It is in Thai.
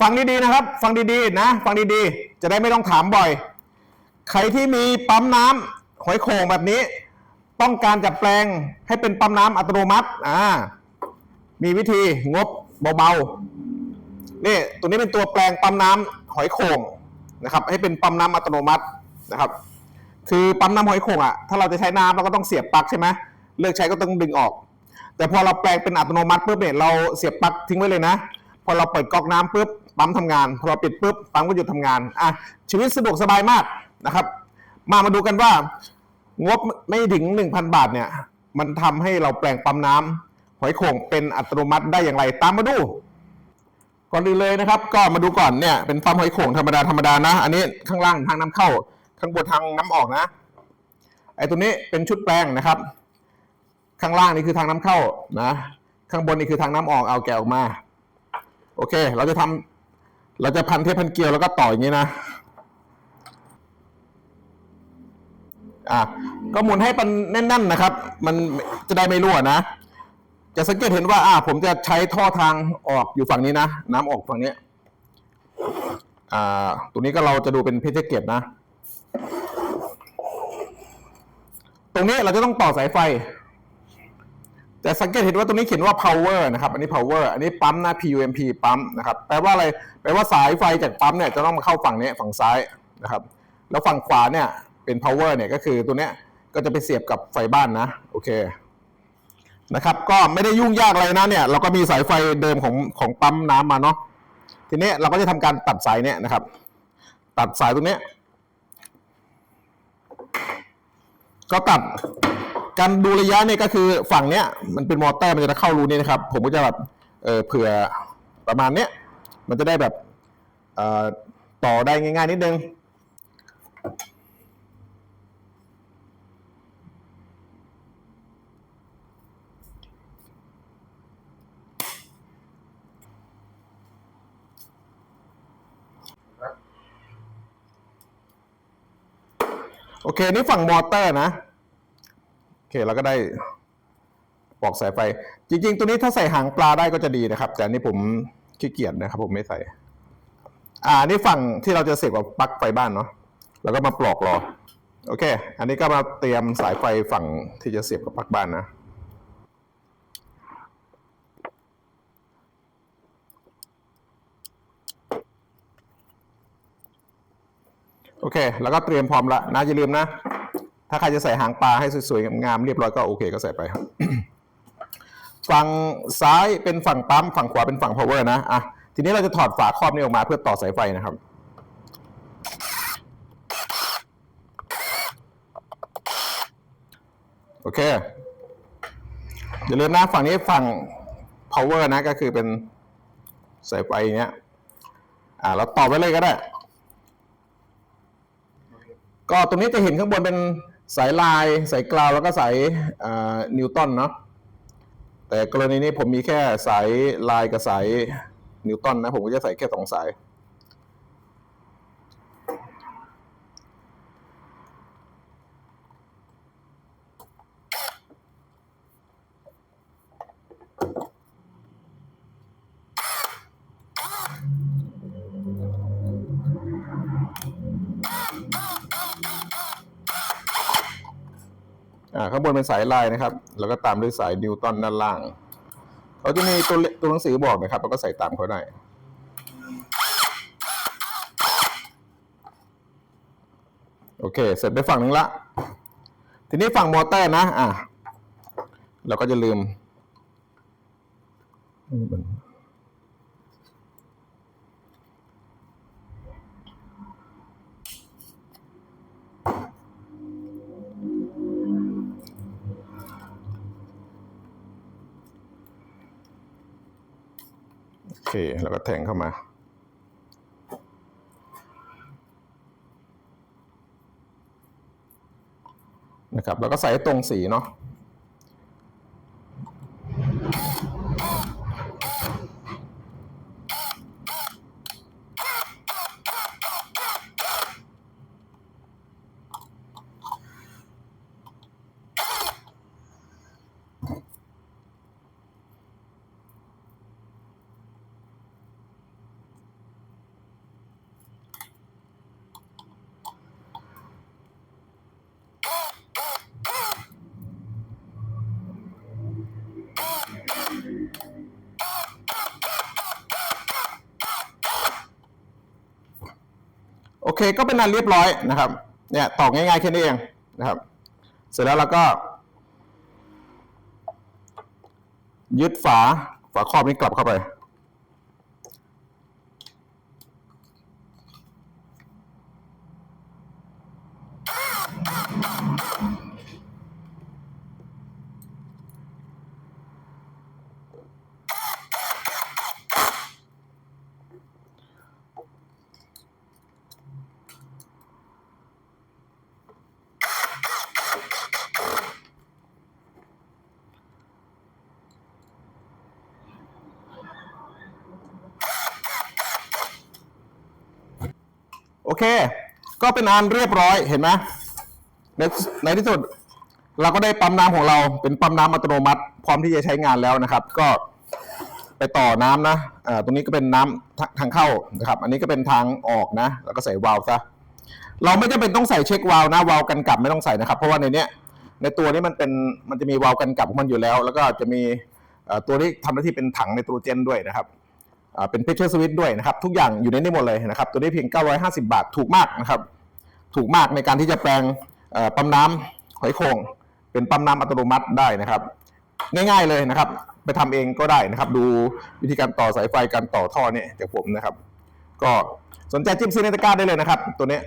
ฟังดีๆนะครับ ฟังดีๆนะ ฟังดีๆ จะได้ไม่ต้องถามบ่อย ใครที่มีปั๊มน้ำหอยโข่งแบบนี้ ต้องการจะแปลงให้เป็นปั๊มน้ำอัตโนมัติอ่ามีวิธีงบเบาๆนี่ตัวนี้เป็นตัวแปลงปั๊มน้ำหอยโข่งนะครับ ให้เป็นปั๊มน้ำอัตโนมัตินะครับ คือปั๊มน้ำหอยโข่งอะถ้าเราจะใช้น้ำเราก็ต้องเสียบปลั๊กใช่ไหมเลือกใช้ก็ต้องดึงออก แต่พอเราแปลงเป็นอัตโนมัติปุ๊บเนี่ยเราเสียบปลั๊กทิ้งไว้เลยนะ พอเราเปิดก๊อกน้ำปุ๊บ ปั๊มทำงานพอปิดปุ๊บปั๊มก็หยุดทำงานอะชีวิตสะดวกสบายมากนะครับ มามาดูกันว่างบไม่ถึง 1,000 บาทเนี่ย มันทำให้เราแปลงปั๊มน้ำหอยโข่งเป็นอัตโนมัติได้อย่างไร ตามมาดู ก่อนอื่นเลยนะครับ ก็มาดูก่อนเนี่ยเป็นปั๊มหอยโข่งธรรมดาธรรมดานะ อันนี้ข้างล่างทางน้ำเข้า ข้างบนทางน้ำออกนะไอ้ตัวนี้เป็นชุดแปลงนะครับ ข้างล่างนี่คือทางน้ำเข้านะ ข้างบนนี่คือทางน้ำออกเอาแกะออกมา โอเค เราจะทำ เราจะพันเทปพันเกลียวแล้วก็ต่ออย่างนี้นะ อะ ก็หมุนให้มันแน่นๆนะครับ มันจะได้ไม่รั่วนะ จะสังเกตเห็นว่า อ่า ผมจะใช้ท่อทางออกอยู่ฝั่งนี้นะ น้ำออกฝั่งนี้อ่าตัวนี้ก็เราจะดูเป็นเพชรเกตนะ ตรงนี้เราจะต้องต่อสายไฟ แต่สังเกตเห็นว่าตรงนี้เขียนว่า power นะครับ อันนี้ power อันนี้ปั๊มนะ PUMP ปั๊มนะครับ แปลว่าอะไร แปลว่าสายไฟจากปั๊มเนี่ยจะต้องมาเข้าฝั่งนี้ฝั่งซ้ายนะครับ แล้วฝั่งขวาเนี่ยเป็น power เนี่ยก็คือตัวเนี้ยก็จะไปเสียบกับไฟบ้านนะ โอเค นะครับ ก็ไม่ได้ยุ่งยากอะไรนะเนี่ย เราก็มีสายไฟเดิมของของปั๊มน้ำมาเนาะ ทีนี้เราก็จะทำการตัดสายเนี่ยนะครับ ตัดสายตรงนี้ ก็ตัด การดูระยะเนี่ยก็คือฝั่งเนี้ยมันเป็นมอเตอร์มันจะเข้ารูนี้นะครับ ผมก็จะแบบเออเผื่อประมาณเนี้ยมันจะได้แบบเอ่อต่อได้ง่ายๆนิดนึงโอเค นี่ฝั่งมอเตอร์นะ เคเราก็ได้ปลอกสายไฟ จริง ๆ ตัวนี้ถ้าใส่หางปลาได้ก็จะดีนะครับ แต่นนี้ผมขี้เกียจนะครับ ผมไม่ใส่ อ่านี่ฝั่งที่เราจะเสียบกับปลั๊กไฟบ้านเนาะแล้วก็มาปลอกรอ โอเค อันนี้ก็มาเตรียมสายไฟฝั่งที่จะเสียบกับปลั๊กบ้านนะโอเค แล้วก็เตรียมพร้อมละนะอย่าลืมนะ ถ้าใครจะใส่หางปลาให้สวยๆงามๆเรียบร้อยก็โอเคก็ใส่ไปครับฝั่งซ้ายเป็นฝั่งปั๊มฝั่งขวาเป็นฝั่ง power นะอะทีนี้เราจะถอดฝาครอบนี้ออกมาเพื่อต่อสายไฟนะครับโอเคอย่าลืมนะฝั่งนี้ฝั่ง power นะก็คือเป็นสายไฟเงี้ยอ่าเราต่อไว้เลยก็ได้ ก็ตรงนี้จะเห็นข้างบนเป็น สายลายสายกราวแล้วก็สายนิวตันเนาะแต่กรณีนี้ผมมีแค่สายลายกับสายนิวตันนะ ผมก็จะใส่แค่สองสาย อ่าข้างบนเป็นสายลายนะครับ แล้วก็ตามด้วยสายนิวตันด้านล่างเขาจะมีตัวตัวหนังสือบอกนะครับ แล้วก็ใส่ตามเขาได้โอเค เสร็จไปฝั่งหนึ่งละ ทีนี้ฝั่งมอเตอร์นะอะเราก็จะลืม เค แล้วก็แทงเข้ามา นะครับ แล้วก็ใส่ตรงสีเนาะ เคก็เป็นนันเรียบร้อยนะครับเนี่ยตอกง่ายๆแค่นี้เองนะครับ เสร็จแล้วเราก็ ยึดฝาฝาครอบนี้กลับเข้าไป เค ก็เป็นอันเรียบร้อยเห็นไหมในในที่สุด เราก็ได้ปั๊มน้ำของเรา เป็นปั๊มน้ำอัตโนมัติ พร้อมที่จะใช้งานแล้วนะครับ ก็ไปต่อน้ำนะอ่าตรงนี้ก็เป็นน้ำทาทางเข้านะครับ อันนี้ก็เป็นทางออกนะ แล้วก็ใส่วาล์วซะเราไม่จำเป็นต้องใส่เช็ควาล์วนะวาล์วกันกลับไม่ต้องใส่นะครับ เพราะว่าในเนี้ยในตัวนี้มันเป็นมันจะมีวาล์วกันกลับของมันอยู่แล้ว แล้วก็จะมีตัวที่ทำหน้าที่เป็นถังไนโตรเจนด้วยนะครับ เป็นเพชเชอร์สวิตด้วยนะครับ ทุกอย่างอยู่ในนี้หมดเลยนะครับ ตัวนี้เพียง 950 บาทถูกมากนะครับ ถูกมากในการที่จะแปลงปั๊มน้ำหอยโขงเป็นปั๊มน้ำอัตโนมัติได้นะครับ ง่ายๆเลยนะครับ ไปทำเองก็ได้นะครับ ดูวิธีการต่อสายไฟการต่อท่อเนี่ยจากผมนะครับ ก็สนใจจิ้มซื้อในตะกร้าได้เลยนะครับ ตัวนี้